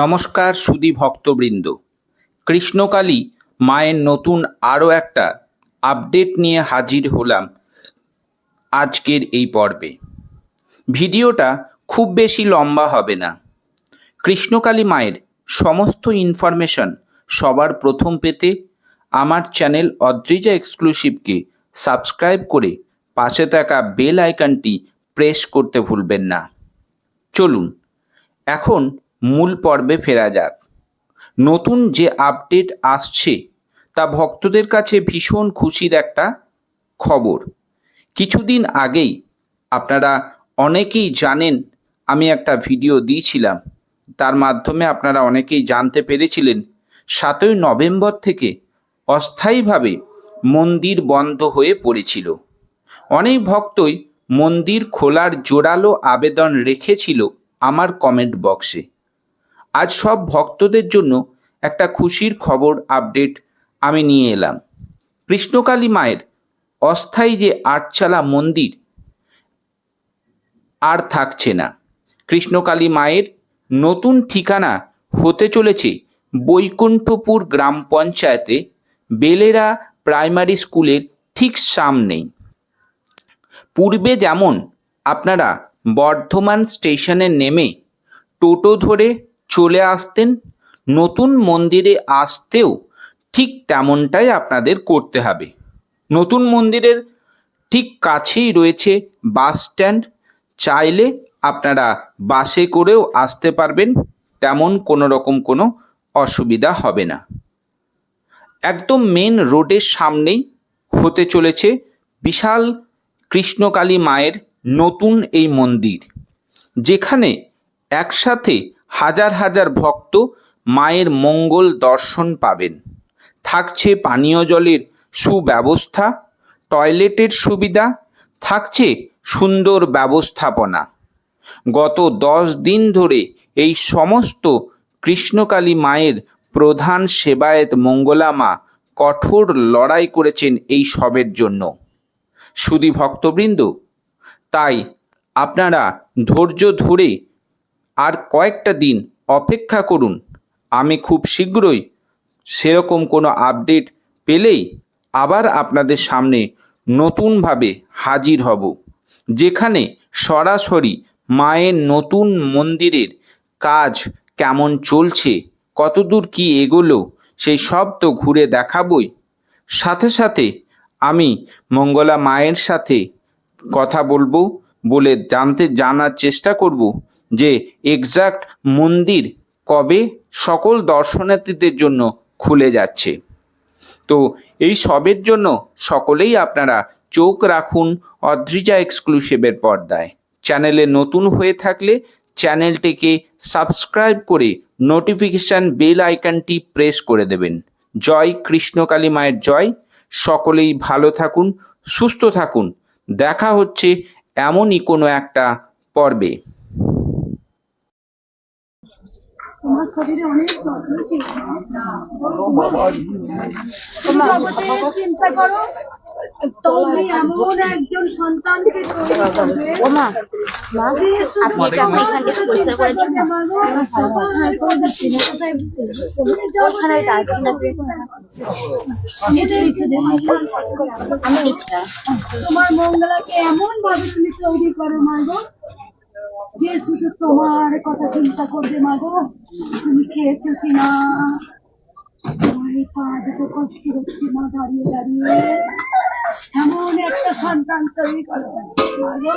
নমস্কার সুধী ভক্তবৃন্দ। কৃষ্ণকালী মায়ের নতুন আরও একটা আপডেট নিয়ে হাজির হলাম আজকের এই পর্বে। ভিডিওটা খুব বেশি লম্বা হবে না। কৃষ্ণকালী মায়ের সমস্ত ইনফরমেশন সবার প্রথম পেতে আমার চ্যানেল অদ্রিজা এক্সক্লুসিভকে সাবস্ক্রাইব করে পাশে থাকা বেল আইকনটি প্রেস করতে ভুলবেন না। চলুন, এখন মূল পর্বে ফেরা যাক। নতুন যে আপডেট আসছে, তা ভক্তদের কাছে ভীষণ খুশির একটা খবর। কিছুদিন আগেই আপনারা অনেকেই জানেন, আমি একটা ভিডিও দিয়েছিলাম। তার মাধ্যমে আপনারা অনেকেই জানতে পেরেছিলেন, সাতই নভেম্বর থেকে অস্থায়ীভাবে মন্দির বন্ধ হয়ে পড়েছিল। অনেক ভক্তই মন্দির খোলার জোরালো আবেদন রেখেছিল আমার কমেন্ট বক্সে আজ সব ভক্তদের জন্য একটা খুশির খবর আপডেট আমি নিয়ে এলাম। কৃষ্ণকালী মায়ের অস্থায়ী যে আটচালা মন্দির, আর থাকছে না। কৃষ্ণকালী মায়ের নতুন ঠিকানা হতে চলেছে বৈকুণ্ঠপুর গ্রাম পঞ্চায়েতে। বেলেরা প্রাইমারি স্কুলের ঠিক সামনেই। পূর্বে যেমন আপনারা বর্ধমান স্টেশনে নেমে টোটো ধরে চলে আসতেন, নতুন মন্দিরে আসতেও ঠিক তেমনটাই আপনাদের করতে হবে। নতুন মন্দিরের ঠিক কাছেই রয়েছে বাস স্ট্যান্ড, চাইলে আপনারা বাসে করেও আসতে পারবেন, তেমন কোনো রকম কোনো অসুবিধা হবে না। একদম মেন রোডের সামনেই হতে চলেছে বিশাল কৃষ্ণকালী মায়ের নতুন এই মন্দির, যেখানে একসাথে হাজার হাজার ভক্ত মায়ের মঙ্গল দর্শন পাবেন। থাকছে পানীয় জলের সুব্যবস্থা, টয়লেটের সুবিধা, থাকছে সুন্দর ব্যবস্থাপনা। গত দশ দিন ধরে এই সমস্ত কৃষ্ণকালী মায়ের প্রধান সেবায়েত মঙ্গলা মা কঠোর লড়াই করেছেন এই সবের জন্য। সুধী ভক্তবৃন্দ, তাই আপনারা ধৈর্য ধরে আর কয়েকটা দিন অপেক্ষা করুন। আমি খুব শীঘ্রই সেরকম কোনো আপডেট পেলেই আবার আপনাদের সামনে নতুনভাবে হাজির হব, যেখানে সরাসরি মায়ের নতুন মন্দিরের কাজ কেমন চলছে, কতদূর কি এগোলো, সেই সব তো ঘুরে দেখাবই। সাথে সাথে আমি মঙ্গলা মায়ের সাথে কথা বলব বলে জানতে জানার চেষ্টা করব। যে এক্সাক্ট মন্দির কবে সকল দর্শনার্থীদের জন্য খুলে যাচ্ছে। তো এই সবের জন্য সকলেই আপনারা চোখ রাখুন অদ্রিজা এক্সক্লুসিভের পর্দায়। চ্যানেলে নতুন হয়ে থাকলে চ্যানেলটিকে সাবস্ক্রাইব করে নোটিফিকেশান বেল আইকনটি প্রেস করে দেবেন। জয় কৃষ্ণকালী মায়ের জয়। সকলেই ভালো থাকুন, সুস্থ থাকুন। দেখা হচ্ছে এমনই কোনো একটা পর্বে। তোমার শরীরে অনেক চিন্তা করো তুমি এমন একজন সন্তানকে তোমার মঙ্গলাকে এমন ভাবে তুমি তৈরি করো মাগো যে শুধু তোমার কথা চিন্তা করবে মাগো তুমি খেয়েছো কিনা পা দুটো কষ্ট হচ্ছে মা দাঁড়িয়ে দাঁড়িয়ে এমন একটা সন্তান তৈরি করো মাগো